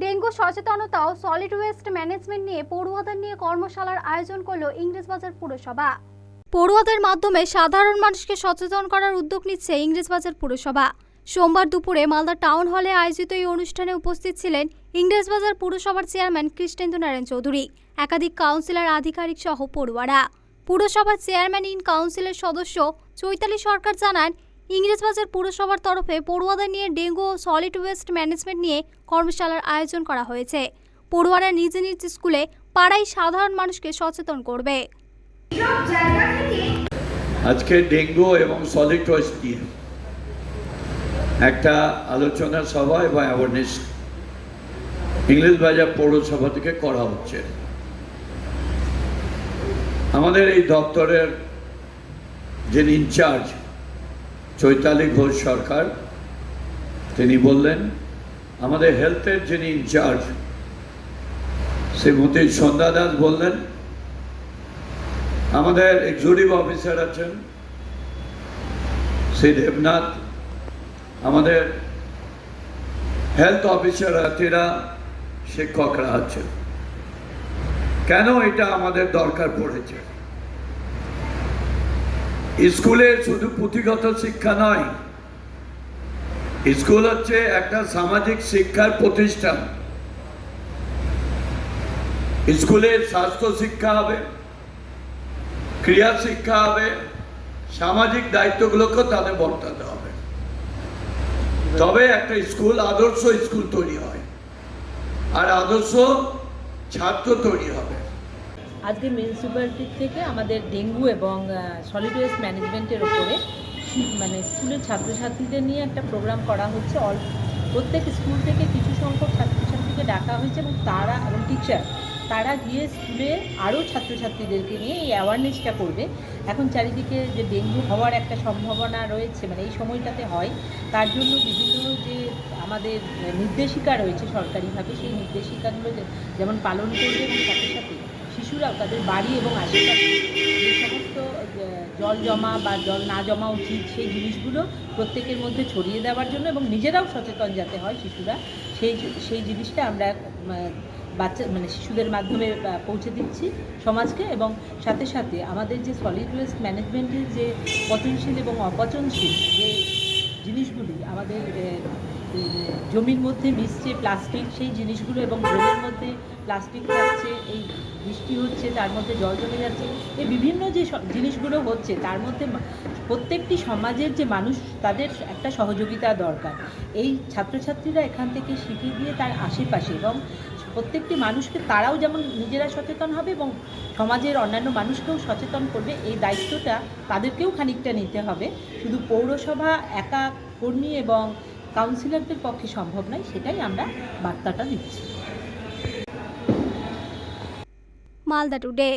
Dengue সচেতনতা ও solid waste management নিয়ে পড়ুয়াদের নিয়ে কর্মশালার আয়োজন করল ইংরেজবাজার পুরসভা। পড়ুয়াদের মাধ্যমে সাধারণ মানুষকে সচেতন করার উদ্যোগ নিচ্ছে ইংরেজবাজার পুরসভা। সোমবার দুপুরে মালদা টাউন হলে আয়োজিত এই অনুষ্ঠানে উপস্থিত ছিলেন ইংরেজবাজার পুরসভার চেয়ারম্যান কৃষ্ণেন্দু নারায়ণ চৌধুরী, একাধিক কাউন্সিলর আধিকারিক সহ পড়ুয়ারা। পুরসভার চেয়ারম্যান ইন কাউন্সিলের সদস্য চৈতালি সরকার জানান ইংরেজবাজার পুরসভার তরফে পড়ুয়াদের নিয়ে ডেঙ্গু ও সলিড ওয়েস্ট ম্যানেজমেন্ট নিয়ে কর্মশালার আয়োজন করা হয়েছে। পড়ুয়ারা নিজ নিজ স্কুলে পাড়ায় সাধারণ মানুষকে সচেতন করবে। আজকে ডেঙ্গু এবং সলিড ওয়েস্ট নিয়ে একটা আলোচনা সভা এবং অ্যাওয়ারনেস ইংলিশ বাজার পৌরসভা থেকে করা হচ্ছে। আমাদের এই দপ্তরের যিনি ইনচার্জ চৈতালি ঘোষ সরকার, তিনি বললেন, আমাদের হেলথের যিনি ইনচার্জ শ্রীমতী সন্ধ্যা দাস বললেন, আমাদের এক্সিকিউটিভ অফিসার আছেন, শ্রী দেবনাথ, আমাদের হেলথ অফিসার এরা শিক্ষকরা আছেন। কেন এটা আমাদের দরকার পড়েছে? স্কুলে শুধু পুঁথিগত শিক্ষা নয়, স্কুল হচ্ছে একটা সামাজিক শিক্ষার প্রতিষ্ঠান। স্কুলে স্বাস্থ্য শিক্ষা হবে, ক্রিয়া শিক্ষা হবে, সামাজিক দায়িত্বগুলোকেও তাদের বর্তাতে হবে। তবে একটা স্কুল, আদর্শ স্কুল তৈরি হয়, আর আদর্শ ছাত্র তৈরি হবে। আজকে মিউনিসিপ্যালিটি থেকে আমাদের ডেঙ্গু এবং সলিড ওয়েস্ট ম্যানেজমেন্টের ওপরে মানে স্কুলের ছাত্রছাত্রীদের নিয়ে একটা প্রোগ্রাম করা হচ্ছে। অল, প্রত্যেক স্কুল থেকে কিছু সংখ্যক ছাত্রছাত্রীকে ডাকা হয়েছে এবং তারা, এবং টিচার তারা গিয়ে স্কুলে আরও ছাত্রছাত্রীদেরকে নিয়ে এই অ্যাওয়ারনেসটা করবে। এখন চারিদিকে যে ডেঙ্গু হওয়ার একটা সম্ভাবনা রয়েছে মানে এই সময়টাতে হয়, তার জন্য বিভিন্ন যে আমাদের নির্দেশিকা রয়েছে সরকারিভাবে, সেই নির্দেশিকাগুলো যেমন পালন করবে এবং সাথে সাথে শিশুরাও তাদের বাড়ি এবং আশেপাশে যে সমস্ত জল জমা বা জল না জমা উচিত সেই জিনিসগুলো প্রত্যেকের মধ্যে ছড়িয়ে দেওয়ার জন্য এবং নিজেরাও সচেতন যাতে হয় শিশুরা, সেই সেই জিনিসটা আমরা বাচ্চা মানে শিশুদের মাধ্যমে পৌঁছে দিচ্ছি সমাজকে এবং সাথে সাথে আমাদের যে সলিড ওয়েস্ট ম্যানেজমেন্টের যে পচনশীল এবং অপচনশীল যে জিনিসগুলি আমাদের জমির মধ্যে মিশছে প্লাস্টিক সেই জিনিসগুলো এবং জমির মধ্যে প্লাস্টিক থাকছে, এই তার মধ্যে জল জমে যাচ্ছে। এই বিভিন্ন যে জিনিসগুলো হচ্ছে, তার মধ্যে প্রত্যেকটি সমাজের যে মানুষ, তাদের একটা সহযোগিতা দরকার। এই ছাত্রছাত্রীরা এখান থেকে শিখে গিয়ে তার আশেপাশে এবং প্রত্যেকটি মানুষকে তারাও যেমন নিজেরা সচেতন হবে এবং সমাজের অন্যান্য মানুষকেও সচেতন করবে, এই দায়িত্বটা তাদেরকেও খানিকটা নিতে হবে। শুধু পৌরসভা, একা কর্মী এবং কাউন্সিলরদের পক্ষে সম্ভব নয়, সেটাই আমরা বার্তাটা দিচ্ছি। মালদা টুডে